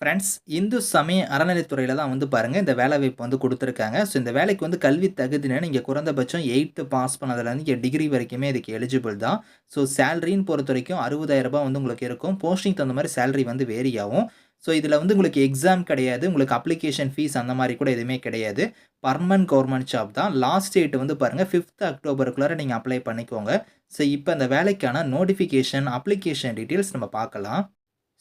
Friends Hindu சமய அறநிலைத்துறையில் தான் வந்து பாருங்கள் இந்த வேலை வாய்ப்பு வந்து கொடுத்துருக்காங்க. ஸோ இந்த வேலைக்கு வந்து கல்வி தகுதினா நீங்கள் குறைந்தபட்சம் எயித்து பாஸ் பண்ணதுலேருந்து இங்கே டிகிரி வரைக்குமே இதுக்கு எலிஜிபிள் தான். ஸோ சேலரின்னு பொறுத்த வரைக்கும் அறுபதாயிரம் ரூபாய் வந்து உங்களுக்கு இருக்கும். போஸ்டிங் தகுந்த மாதிரி சேலரி வந்து வேரி ஆகும். ஸோ இதில் வந்து உங்களுக்கு எக்ஸாம் கிடையாது. உங்களுக்கு அப்ளிகேஷன் ஃபீஸ் அந்த மாதிரி கூட எதுவுமே கிடையாது. பர்மனன்ட் கவர்மெண்ட் ஜாப் தான். லாஸ்ட் டேட் வந்து பாருங்கள் ஃபிஃப்த் அக்டோபருக்குள்ளார நீங்கள் அப்ளை பண்ணிக்கோங்க. ஸோ இப்போ அந்த வேலைக்கான நோட்டிஃபிகேஷன் அப்ளிகேஷன் டீட்டெயில்ஸ் நம்ம பார்க்கலாம்.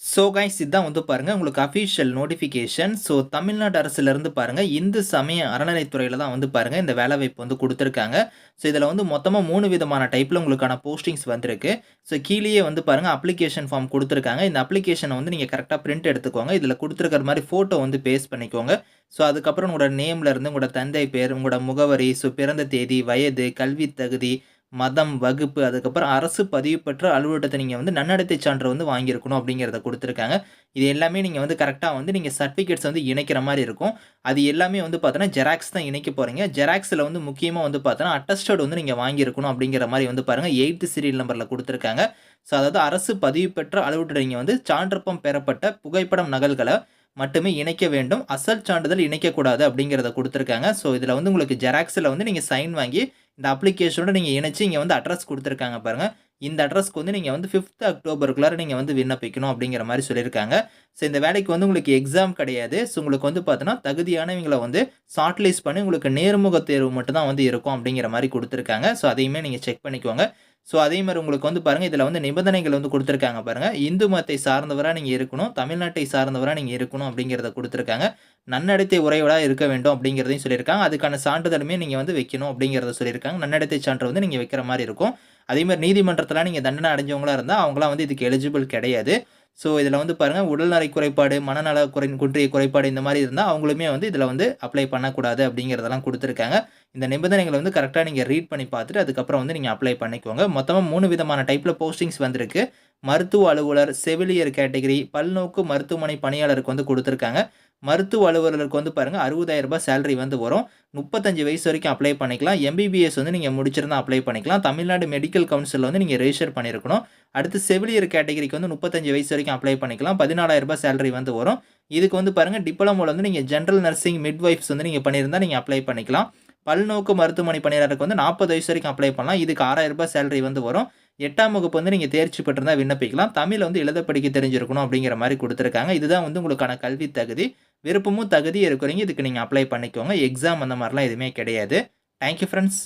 ஸோ கைஸ் இதுதான் வந்து பாருங்கள் உங்களுக்கு அஃபீஷியல் நோட்டிஃபிகேஷன் ஸோ தமிழ்நாடு அரசுலேருந்து பாருங்கள் இந்து சமய அறநிலைத்துறையில் தான் வந்து பாருங்கள் இந்த வேலைவாய்ப்பு வந்து கொடுத்துருக்காங்க. ஸோ இதில் வந்து மொத்தமாக மூணு விதமான டைப்பில் உங்களுக்கான போஸ்டிங்ஸ் வந்திருக்கு. ஸோ கீழேயே வந்து பாருங்கள் அப்ளிகேஷன் ஃபார்ம் கொடுத்துருக்காங்க. இந்த அப்ளிகேஷனை வந்து நீங்கள் கரெக்டாக பிரிண்ட் எடுத்துக்கோங்க. இதில் கொடுத்துருக்கிற மாதிரி ஃபோட்டோ வந்து பேஸ்ட் பண்ணிக்கோங்க. ஸோ அதுக்கப்புறம் உங்களோட நேம்லேருந்து உங்களோட தந்தை பேர் உங்களோட முகவரி ஸோ பிறந்த தேதி வயது கல்வி தகுதி மதம் வகுப்பு அதுக்கப்புறம் அரசு பதிவு பெற்ற அலுவலகத்தை நீங்கள் வந்து நன்னடத்தை சான்று வந்து வாங்கியிருக்கணும் அப்படிங்கிறத கொடுத்துருக்காங்க. இது எல்லாமே நீங்கள் வந்து கரெக்டாக வந்து நீங்கள் சர்டிஃபிகேட்ஸ் வந்து இணைக்கிற மாதிரி இருக்கும். அது எல்லாமே வந்து பார்த்தோன்னா ஜெராக்ஸ் தான் இணைக்க போகிறீங்க ஜெராக்ஸில் வந்து முக்கியமாக வந்து பார்த்தோன்னா அட்டஸ்டட் வந்து நீங்கள் வாங்கியிருக்கணும் அப்படிங்கிற மாதிரி வந்து பாருங்கள் எயித்து சீரியல் நம்பரில் கொடுத்துருக்காங்க. ஸோ அதாவது அரசு பதிவு பெற்ற அலுவலகத்தை நீங்கள் வந்து சான்றப்பம் பெறப்பட்ட புகைப்படம் நகல்களை மட்டுமே இணைக்க வேண்டும். அசல் சான்றிதழ் இணைக்கக்கூடாது அப்படிங்கிறத கொடுத்துருக்காங்க. ஸோ இதில் வந்து உங்களுக்கு ஜெராக்ஸில் வந்து நீங்கள் சைன் வாங்கி இந்த அப்ளிகேஷனோட நீங்கள் இணைச்சி இங்கே வந்து அட்ரஸ் கொடுத்துருக்காங்க பாருங்கள் இந்த அட்ரஸ்க்கு வந்து நீங்கள் வந்து ஃபிஃப்த் அக்டோபருக்குள்ளார நீங்கள் வந்து விண்ணப்பிக்கணும் அப்படிங்கிற மாதிரி சொல்லியிருக்காங்க. ஸோ இந்த வேலைக்கு வந்து உங்களுக்கு எக்ஸாம் கிடையாது. ஸோ உங்களுக்கு வந்து பார்த்தோன்னா தகுதியானவங்களை வந்து ஷார்ட்லிஸ்ட் பண்ணி உங்களுக்கு நேர்முக தேர்வு மட்டும்தான் வந்து இருக்கும் அப்படிங்கிற மாதிரி கொடுத்துருக்காங்க. ஸோ அதையுமே நீங்கள் செக் பண்ணிக்கோங்க. ஸோ அதே மாதிரி உங்களுக்கு வந்து பாருங்கள் இதில் வந்து நிபந்தனைகள் வந்து கொடுத்துருக்காங்க பாருங்கள் இந்து மதத்தை சார்ந்தவராக நீங்கள் இருக்கணும் தமிழ்நாட்டை சார்ந்தவராக நீங்கள் இருக்கணும் அப்படிங்கிறத கொடுத்துருக்காங்க. நன்னடத்தை உறைவடாக இருக்க வேண்டும் அப்படிங்கிறதையும் சொல்லியிருக்காங்க. அதுக்கான சான்றிதழுமே நீங்கள் வந்து வைக்கணும் அப்படிங்கிறத சொல்லியிருக்காங்க. நன்னடத்தை சான்று வந்து நீங்கள் வைக்கிற மாதிரி இருக்கும். அதே மாதிரி நீதிமன்றத்தில் நீங்கள் தண்டனை அடைஞ்சவங்களாக இருந்தால் அவங்களாம் வந்து இதுக்கு எலிஜிபிள் கிடையாது. ஸோ இதில் வந்து பாருங்கள் உடல்நலை குறைபாடு மனநல குறை குன்றிய குறைபாடு இந்த மாதிரி இருந்தால் அவங்களுமே வந்து இதில் வந்து அப்ளை பண்ணக்கூடாது அப்படிங்கிறதெல்லாம் கொடுத்துருக்காங்க. இந்த நிபந்தனைகளை வந்து கரெக்டாக நீங்கள் ரீட் பண்ணி பார்த்துட்டு அதுக்கப்புறம் வந்து நீங்கள் அப்ளை பண்ணிக்கோங்க. மொத்தமாக மூணு விதமான டைப்பில் போஸ்டிங்ஸ் வந்திருக்கு. மருத்துவ அலுவலர் செவிலியர் கேட்டகரி பல்நோக்கு மருத்துவமனை பணியாளருக்கு வந்து கொடுத்துருக்காங்க. மருத்துவ அலுவலருக்கு வந்து பாருங்கள் அறுபதாயிரம் ரூபாய் சேலரி வந்து வரும். முப்பத்தஞ்சு வயசு வரைக்கும் அப்ளை பண்ணிக்கலாம். எம்பிபிஎஸ் வந்து நீங்கள் முடிச்சிருந்தா அப்ளை பண்ணிக்கலாம். தமிழ்நாடு மெடிக்கல் கவுன்சிலில் வந்து நீங்கள் ரெஜிஸ்டர் பண்ணியிருக்கணும் அடுத்து செவிலியர் கேட்டகரிக்கு வந்து முப்பத்தஞ்சு வயசு வரைக்கும் அப்ளை பண்ணிக்கலாம். பதினாலாயிரம் ரூபாய் சேலரி வந்து வரும். இதுக்கு வந்து பாருங்கள் டிப்ளமோவில் வந்து நீங்கள் ஜென்ரல் நர்சிங் மிட்வைஃப்ஸ் வந்து நீங்கள் பண்ணியிருந்தால் நீங்கள் அப்ளை பண்ணிக்கலாம். பல்நோக்கு மருத்துவமனை பணியாளருக்கு வந்து நாற்பது வயசு வரைக்கும் அப்ளை பண்ணலாம். இதுக்கு ஆறாயிரம் ரூபாய் சேலரி வந்து வரும். எட்டாம் வகுப்பு வந்து நீங்கள் தேர்ச்சி பெற்றிருந்தால் விண்ணப்பிக்கலாம். தமிழ் வந்து எழுத படிக்க தெரிஞ்சிருக்கணும் அப்படிங்கிற மாதிரி கொடுத்துருக்காங்க. இதுதான் வந்து உங்களுக்கான கல்வி தகுதி. விருப்பமும் தகுதி இருக்கிறீங்க இதுக்கு நீங்கள் அப்ளை பண்ணிக்கோங்க. எக்ஸாம் அந்த மாதிரிலாம் எதுவுமே கிடையாது. Thank you friends